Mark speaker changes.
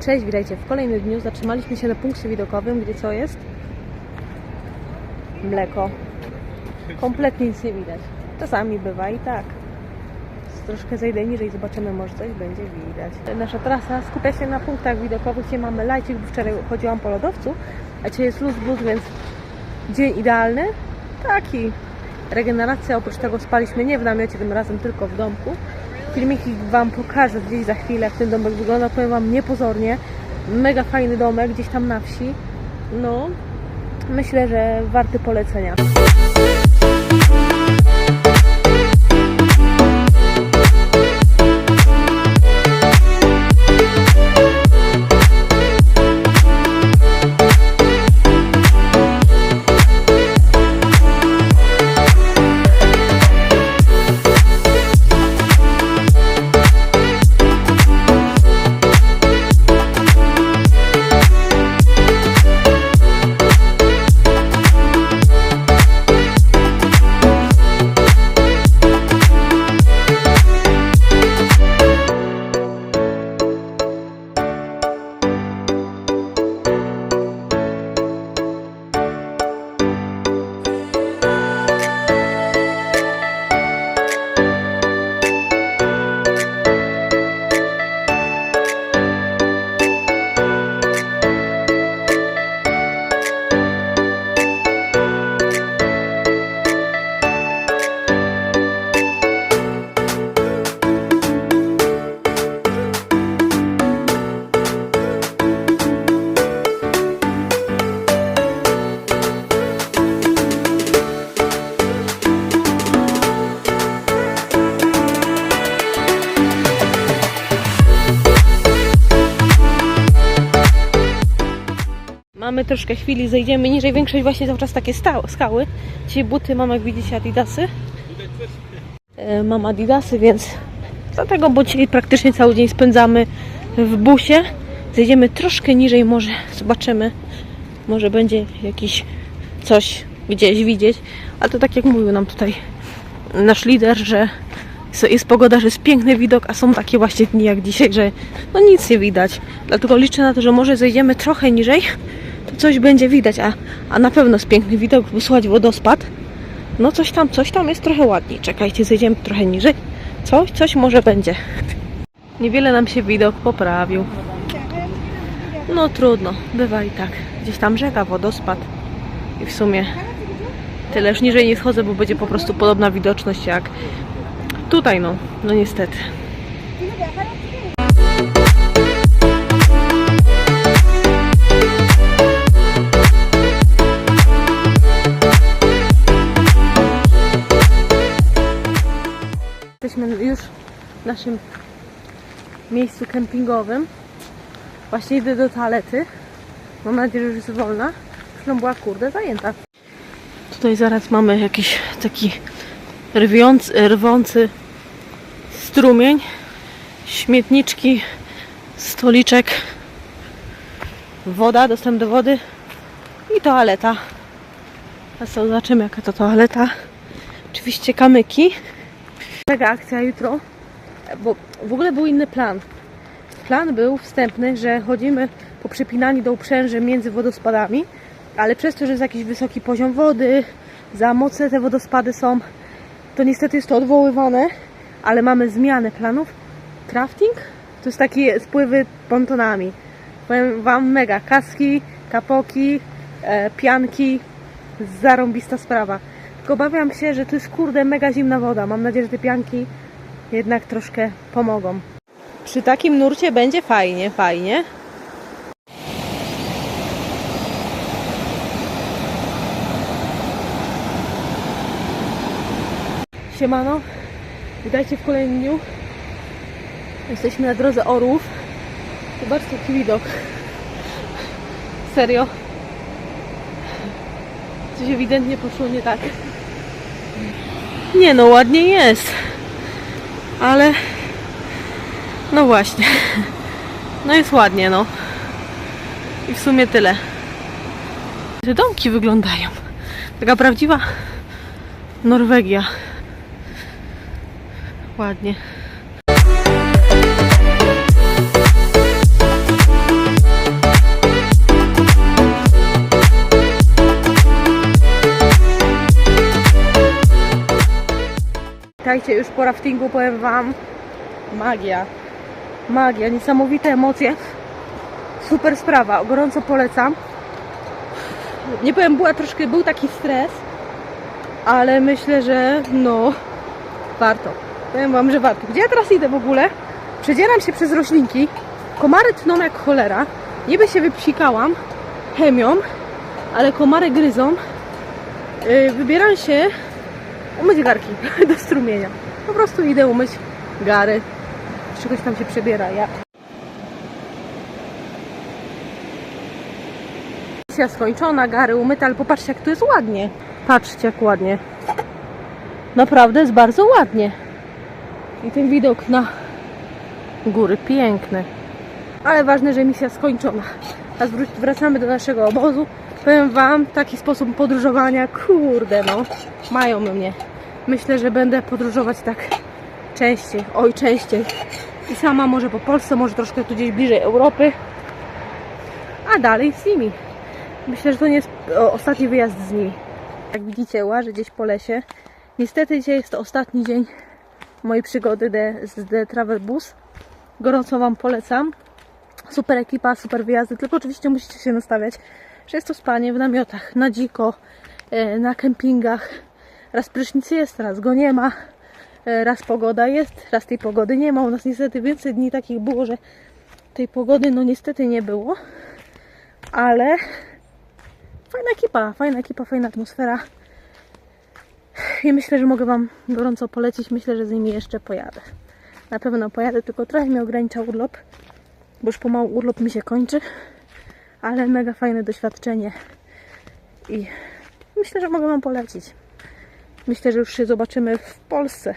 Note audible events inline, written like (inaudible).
Speaker 1: Cześć, witajcie. W kolejnym dniu zatrzymaliśmy się na punkcie widokowym, gdzie co jest? Mleko. Kompletnie nic nie widać. Czasami bywa i tak. Troszkę zejdę niżej, zobaczymy, może coś będzie widać. Nasza trasa skupia się na punktach widokowych, gdzie mamy lajcik, bo wczoraj chodziłam po lodowcu, a dzisiaj jest luz blues, więc dzień idealny. Taki. Regeneracja, oprócz tego spaliśmy nie w namiocie, tym razem tylko w domku. Filmiki Wam pokażę gdzieś za chwilę, jak ten domek wygląda. Powiem Wam niepozornie. Mega fajny domek, gdzieś tam na wsi. No, myślę, że warty polecenia. Mamy troszkę chwili, zejdziemy niżej. Większość właśnie cały czas takie skały. Dzisiaj buty mam, jak widzicie, adidasy. E, Mam adidasy, więc dlatego, bo dzisiaj praktycznie cały dzień spędzamy w busie. Zejdziemy troszkę niżej, może zobaczymy. Może będzie jakiś coś gdzieś widzieć. Ale to tak jak mówił nam tutaj nasz lider, że jest- pogoda, że jest piękny widok, a są takie właśnie dni jak dzisiaj, że no nic nie widać. Dlatego liczę na to, że może zejdziemy trochę niżej, coś będzie widać, a, a na pewno jest piękny widok, bo słychać wodospad. No coś tam, coś tam jest trochę ładniej. Czekajcie, zejdziemy trochę niżej. Coś, coś może będzie. (laughs) Niewiele nam się widok poprawił. No trudno, bywa i tak. Gdzieś tam rzeka, wodospad. I w sumie tyle. Już niżej nie schodzę, bo będzie po prostu podobna widoczność jak tutaj, no. No niestety. Naszym miejscu kempingowym. Właśnie idę do toalety. Mam nadzieję, że jest wolna. Zresztą była kurde zajęta. Tutaj zaraz mamy jakiś taki rwiący, rwący strumień. Śmietniczki, stoliczek, woda, dostęp do wody i toaleta. Co zobaczymy jaka to toaleta. Oczywiście kamyki. Mega akcja jutro, bo w ogóle był inny plan. Plan był wstępny, że chodzimy po przepinaniu do uprzęży między wodospadami, ale przez to, że jest jakiś wysoki poziom wody, za mocne te wodospady są, to niestety jest to odwoływane, ale mamy zmianę planów. Crafting to jest takie spływy pontonami. Powiem Wam mega, kaski, kapoki, e, pianki, zarąbista sprawa. Tylko obawiam się, że to jest kurde mega zimna woda. Mam nadzieję, że te pianki jednak troszkę pomogą. Przy takim nurcie będzie fajnie, fajnie. Siemano, witajcie w kolejnym dniu. Jesteśmy na drodze Orłów. Zobaczcie jaki widok. Serio. Coś ewidentnie poszło nie tak. Nie no, ładnie jest. Ale no właśnie. No jest ładnie, no. I w sumie tyle. Te domki wyglądają. Taka prawdziwa Norwegia. Ładnie. Witajcie już po raftingu, powiem Wam. Magia. Magia, niesamowite emocje. Super sprawa, gorąco polecam. Nie powiem, była troszkę, był taki stres, ale myślę, że no, warto. Powiem Wam, że warto. Gdzie ja teraz idę w ogóle? Przedzieram się przez roślinki. Komary tną jak cholera. Niby się wypsikałam chemią, ale komary gryzą. Yy, wybieram się umyć garki (laughs) do strumienia. Po prostu idę umyć gary. Czegoś tam się przebiera. Ja. Misja skończona, gary umyte, ale popatrzcie jak tu jest ładnie. Patrzcie jak ładnie. Naprawdę jest bardzo ładnie. I ten widok na góry piękny. Ale ważne, że misja skończona. Wró- wracamy do naszego obozu. Powiem Wam, taki sposób podróżowania, kurde no, mają mnie. Myślę, że będę podróżować tak częściej, oj częściej. I sama może po Polsce, może troszkę tu gdzieś bliżej Europy, a dalej z nimi. Myślę, że to nie jest ostatni wyjazd z nimi. Jak widzicie, łażę gdzieś po lesie. Niestety dzisiaj jest to ostatni dzień mojej przygody z The Travel Bus. Gorąco Wam polecam. Super ekipa, super wyjazdy, tylko oczywiście musicie się nastawiać, jest to spanie w namiotach, na dziko, e, na kempingach. Raz prysznic jest, raz go nie ma, e, raz pogoda jest, raz tej pogody nie ma. U nas niestety więcej dni takich było, że tej pogody no niestety nie było, ale fajna ekipa, fajna ekipa, fajna atmosfera. I myślę, że mogę Wam gorąco polecić. Myślę, że z nimi jeszcze pojadę. Na pewno pojadę, tylko trochę mnie ogranicza urlop, bo już pomału urlop mi się kończy, ale mega fajne doświadczenie i myślę, że mogę Wam polecić. Myślę, że już się zobaczymy w Polsce.